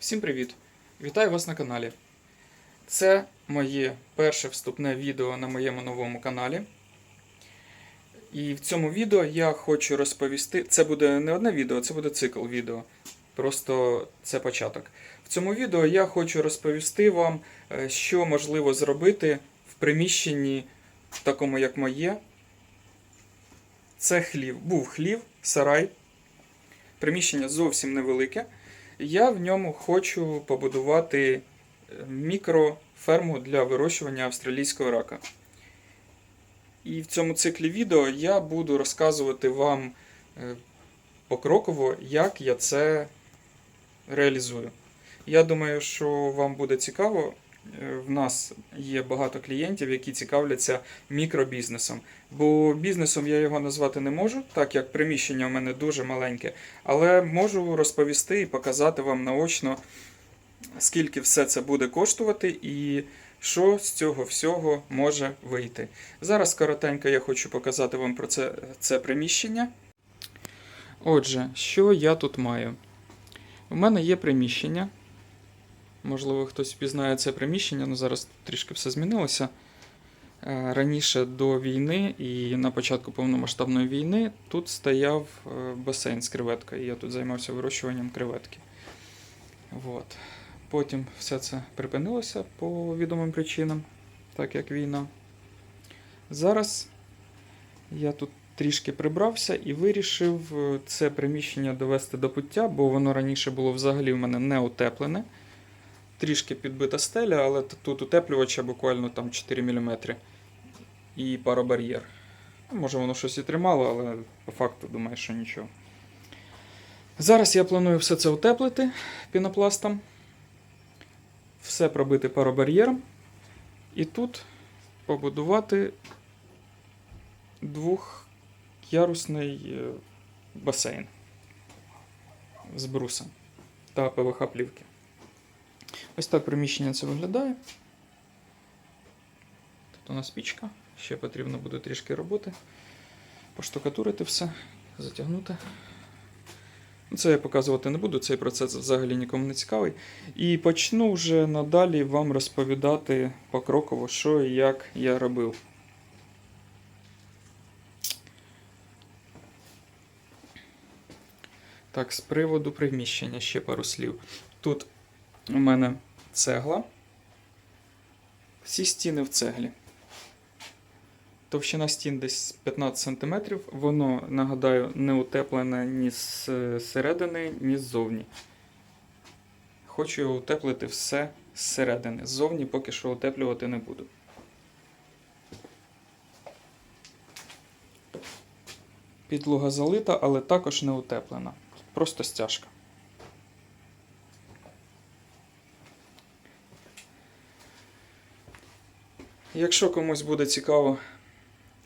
Всім привіт! Вітаю вас на каналі. Це моє перше вступне відео на моєму новому каналі. І в цьому відео я хочу розповісти. Це буде не одне відео, це буде цикл відео. Просто це початок. В цьому відео я хочу розповісти вам, е, що можливо зробити в приміщенні, такому як моє. Це хлів. Був хлів, сарай. Приміщення зовсім невелике. Я в ньому хочу побудувати е, мікроферму для вирощування австралійського рака. І в цьому циклі відео я буду розказувати вам е, покроково, як я це реалізую. Я думаю, що вам буде цікаво. В нас є багато клієнтів, які цікавляться мікробізнесом. Бо бізнесом я його назвати не можу, так як приміщення у мене дуже маленьке, але можу розповісти і показати вам наочно, скільки все це буде коштувати і що з цього всього може вийти. Зараз коротенько я хочу показати вам про це, це приміщення. Отже, що я тут маю? У мене є приміщення. Можливо, хтось впізнає це приміщення, але зараз трішки все змінилося. Е, Раніше до війни і на початку повномасштабної війни тут стояв е, басейн з креветкою. і Я тут займався вирощуванням креветки. От. Потім все це припинилося по відомим причинам, так як війна. Зараз я тут трішки прибрався і вирішив е, це приміщення довести до пуття, бо воно раніше було взагалі в мене не утеплене. Трішки підбита стеля, але тут утеплювача буквально там 4 мм і паробар'єр. Ну, Може воно щось і тримало, але по факту думаю, що нічого. Зараз я планую все це утеплити пінопластом, все пробити паробар'єром і тут побудувати двохярусний е, басейн з бруса та ПВХ плівки. Ось так приміщення це виглядає. Тут у нас пічка. Ще потрібно буде трішки роботи. Поштукатурити все, затягнути. Ну, Це я показувати не буду, цей процес взагалі нікому не цікавий. І почну вже надалі вам розповідати покроково, що і як я робив. Так, з приводу приміщення ще пару слів. Тут у мене цегла. Всі стіни в цеглі. Товщина стін десь 15 см. Воно, нагадаю, не утеплене ні зсередини, ні ззовні. Хочу його утеплити все зсередини. Ззовні поки що утеплювати не буду. Підлога залита, але також не утеплена. Просто стяжка. Якщо комусь буде цікаво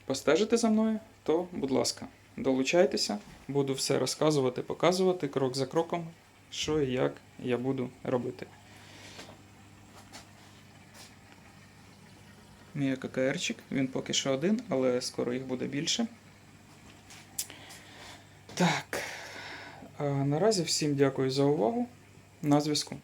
постежити за мною, то, будь ласка, долучайтеся, буду все розказувати, показувати крок за кроком, що і як я буду робити. Мій АККРчик, він поки що один, але скоро їх буде більше. Так. Наразі всім дякую за увагу. На зв'язку.